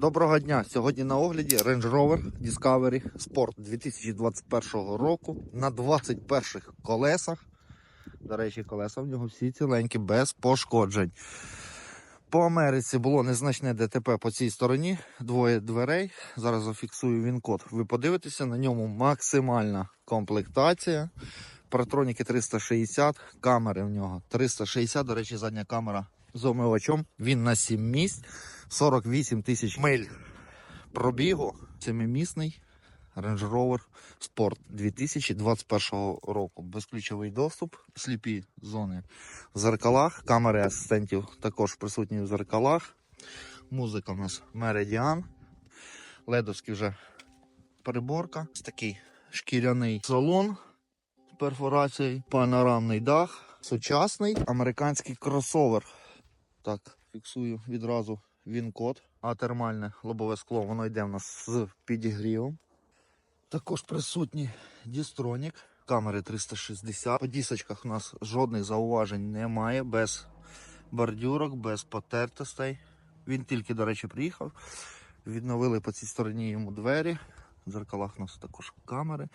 Доброго дня! Сьогодні на огляді Range Rover Discovery Sport 2021 року на 21 колесах. До речі, колеса в нього всі ціленькі, без пошкоджень. По Америці було незначне ДТП по цій стороні, двоє дверей. Зараз зафіксую він код. Ви подивитеся, на ньому максимальна комплектація. Паратроніки 360, камери в нього 360. До речі, задня камера з омивачом. Він на 7 місць, 48 тисяч миль пробігу. Семимісний Range Rover Sport 2021 року. Безключовий доступ, сліпі зони в зеркалах, камери асистентів також присутні в зеркалах. Музика у нас Meridian. Ледовський вже переборка. Ось такий шкіряний салон з перфорацією, панорамний дах, сучасний американський кросовер. Так, фіксую відразу він код. А термальне лобове скло, воно йде в нас з підігрівом. Також присутній дістронік. Камери 360. По дісочках у нас жодних зауважень немає, без бордюрок, без потертостей. Він тільки, до речі, приїхав. Відновили по цій стороні йому двері. В дзеркалах у нас також камери,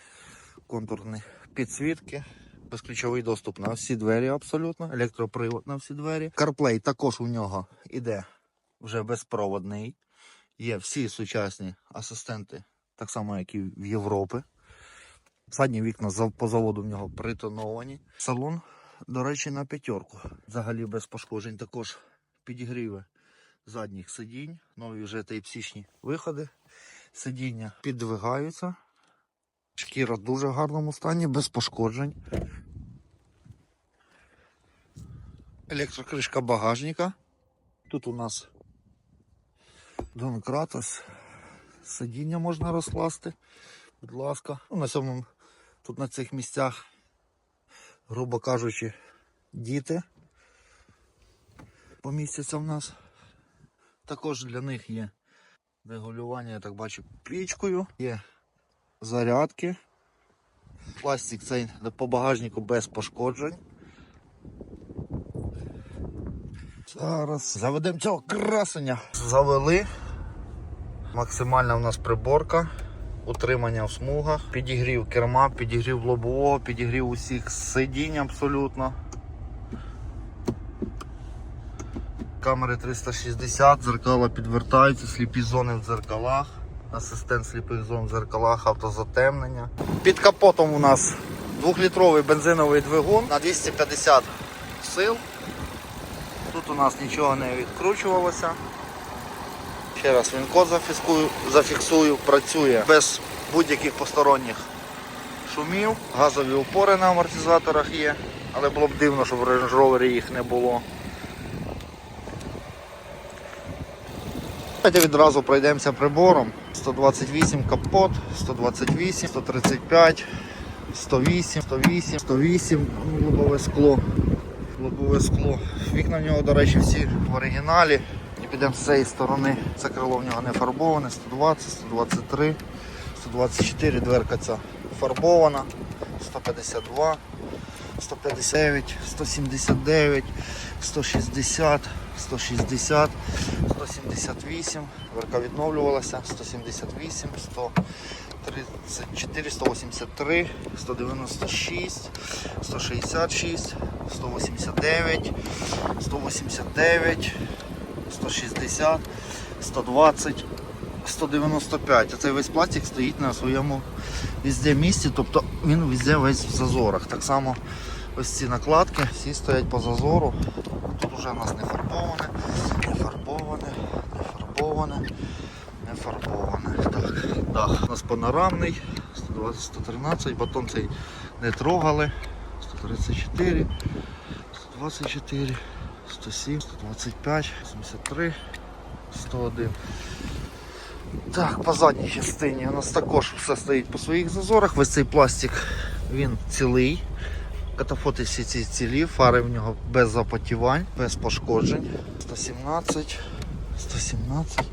контурні підсвітки. Безключовий доступ на всі двері абсолютно. Електропривод на всі двері. CarPlay також у нього іде вже безпроводний. Є всі сучасні асистенти, так само, як і в Європі. Задні вікна по заводу в нього притоновані. Салон, до речі, на п'ятерку. Взагалі без пошкоджень. Також підігріви задніх сидінь. Нові вже тайпсічні виходи. Сидіння піддвигаються. Шкіра в дуже гарному стані, без пошкоджень. Електрокришка багажника. Тут у нас Донкратос. Сидіння можна розкласти. Будь ласка. Ну, на цьому, тут на цих місцях, грубо кажучи, діти помістяться в нас. Також для них є регулювання, я так бачу, пічкою, є зарядки. Пластик цей по багажнику без пошкоджень. Зараз заведемо цього красення. Завели. Максимальна у нас приборка. Утримання в смугах, підігрів керма, підігрів лобового, підігрів усіх сидінь абсолютно. Камери 360, дзеркала підвертаються, сліпі зони в дзеркалах, асистент сліпих зон в дзеркалах, автозатемнення. Під капотом у нас 2-літровий бензиновий двигун на 250 сил. У нас нічого не відкручувалося. Ще раз він код зафіксую, зафіксую, працює без будь-яких посторонніх шумів. Газові опори на амортизаторах є, але було б дивно, щоб в Range Rover їх не було. Давайте відразу пройдемося прибором. 128 капот, 128, 135, 108, 108, 108, ну, лобове скло. Лобове скло. Вікна в нього, до речі, всі в оригіналі. І підемо з цієї сторони. Це крило в нього не фарбоване, 120, 123, 124, дверка ця фарбована, 152, 159, 179, 160, 160, 178, дверка відновлювалася, 178, 134, 183, 196, 166, 189, 189, 160, 120, 195. Оцей весь пластик стоїть на своєму везде місці, тобто він везде весь в зазорах. Так само ось ці накладки всі стоять по зазору. Вже у нас не фарбоване, не фарбоване, не фарбоване, не фарбоване. Так, дах у нас панорамний, 120, 113, батон цей не трогали, 134, 124, 107, 125, 73, 101. Так, по задній частині у нас також все стоїть по своїх зазорах. Весь цей пластик він цілий. Катафоти всі ці цілі, фари в нього без запотівань, без пошкоджень. 117, 117,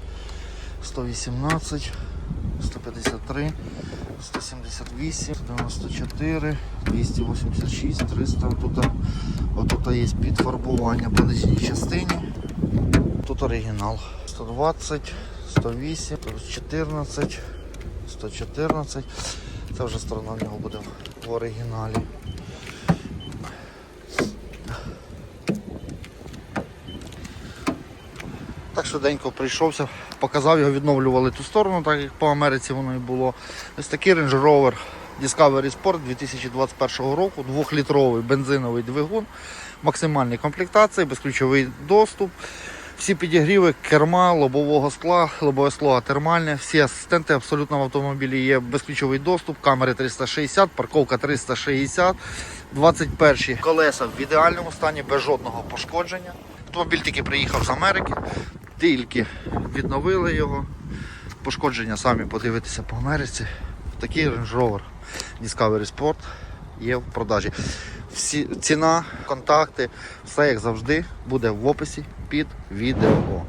118, 153, 178, 194, 286, 300. Отут, отут є підфарбування по нижній частині. Тут оригінал. 120, 108, 114, 114. Це вже сторона в нього буде в оригіналі. Швиденько прийшовся, показав його, відновлювали ту сторону, так як по Америці воно і було. Ось такий Range Rover Discovery Sport 2021 року, двохлітровий бензиновий двигун, максимальні комплектації, безключовий доступ. Всі підігріви, керма, лобового скла, лобове скло термальне, всі асистенти абсолютно в автомобілі є безключовий доступ, камери 360, парковка 360, 21 колеса в ідеальному стані, без жодного пошкодження. Автомобіль тільки приїхав з Америки, тільки відновили його. Пошкодження самі подивитися по Америці. Такий Range Rover Discovery Sport є в продажі. Всі, ціна, контакти, все як завжди буде в описі під відео.